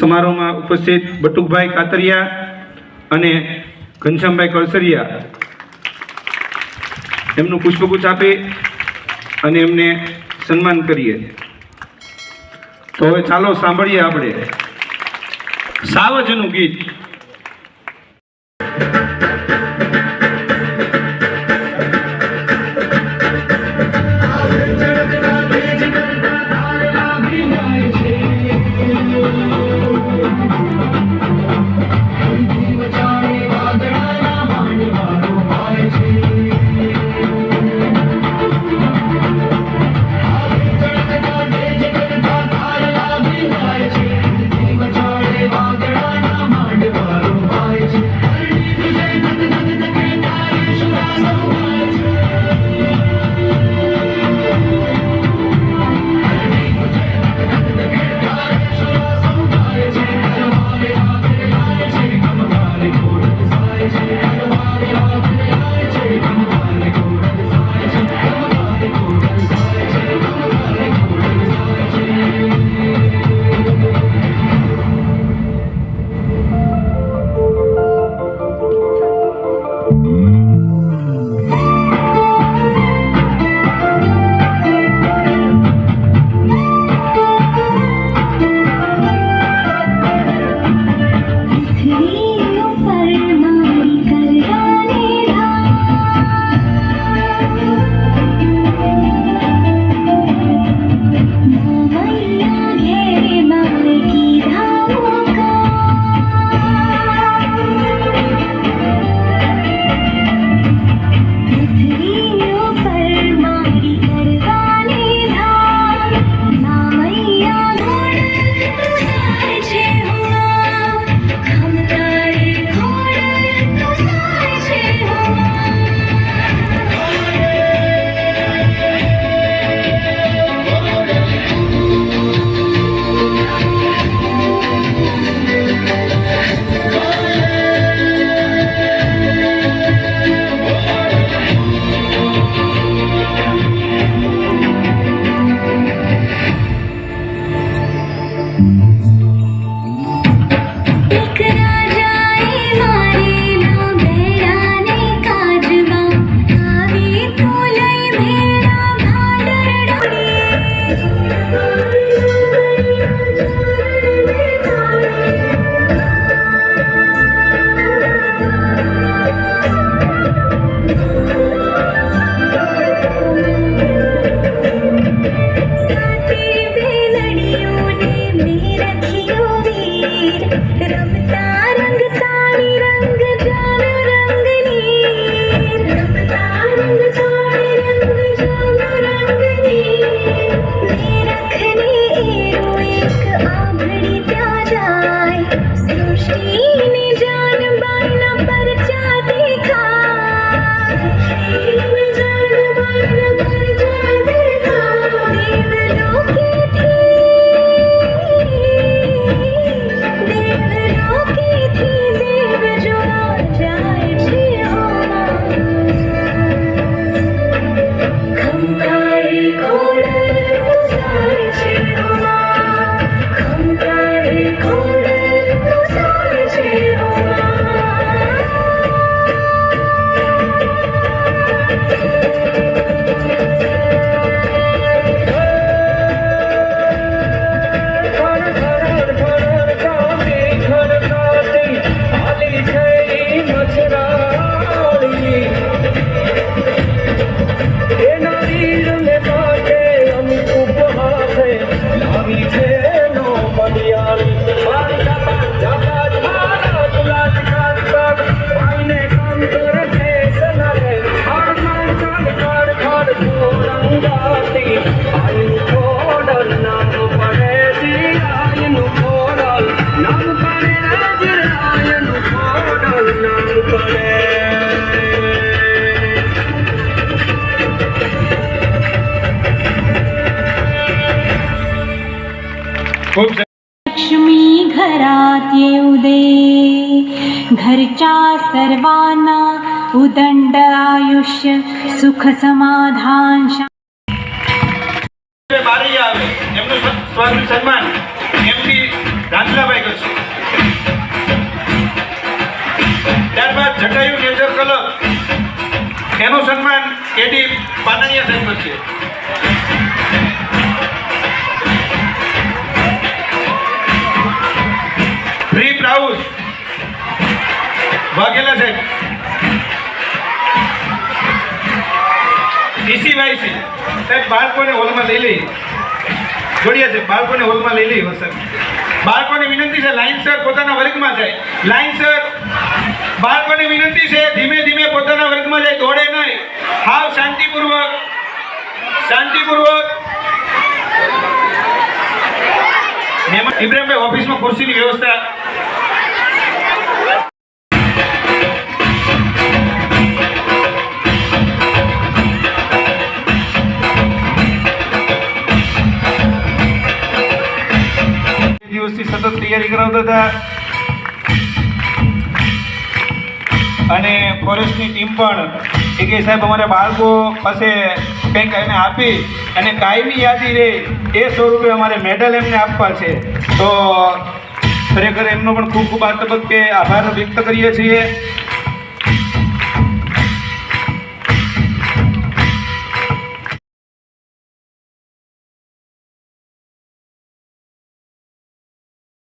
સમારોહમાં ઉપસ્થિત બટુકભાઈ કાતરિયા અને ઘનશ્યામભાઈ કળસરિયા. એમનું પુષ્પગુચ્છ આપી અને એમને સન્માન કરીએ. તો હવે ચાલો સાંભળીએ આપણે સાવજનું ગીત. ખૂબ સરસ. लक्ष्मी घरात येऊ दे घरच्या सर्वांना उदंड आयुष्य सुख समाधान शा- બારૈયા આવે એમનું સ્વ- સ્વાગત સન્માન એમપી ગાંધી અખિલાભાઈ કરશે ત્યારબાદ જટાયુ નેચર કલર એનું સન્માન કેડી પાનણિયા સાહેબ કરશે વાઘેલા સાહેબ છે. સાહેબ, બાળકોને હોલમાં લઈ લઈ. જોડિયા છે, બાળકોને હોલમાં લઈ લઈ વસર બાળકોને વિનંતી છે લાઈનસર પોતાના વર્ગમાં જાય. લાઈનસર બાળકોને વિનંતી છે, ધીમે ધીમે પોતાના વર્ગમાં જાય, દોડે નહીં. હાવ શાંતિપૂર્વક. શાંતિપૂર્વક. ઇબ્રાહીમભાઈ ઓફિસમાં ખુરશીની વ્યવસ્થા તૈયારી હતા અને ફોરેસ્ટની ટીમ પણ એ કે સાહેબ અમારા બાળકો પાસે કંઈક એને આપી અને કાયમી યાદી રહે એ સ્વરૂપે અમારે મેડલ એમને આપવા છે. તો ખરેખર એમનો પણ ખૂબ ખૂબ આ તબક્કે આભાર વ્યક્ત કરીએ છીએ.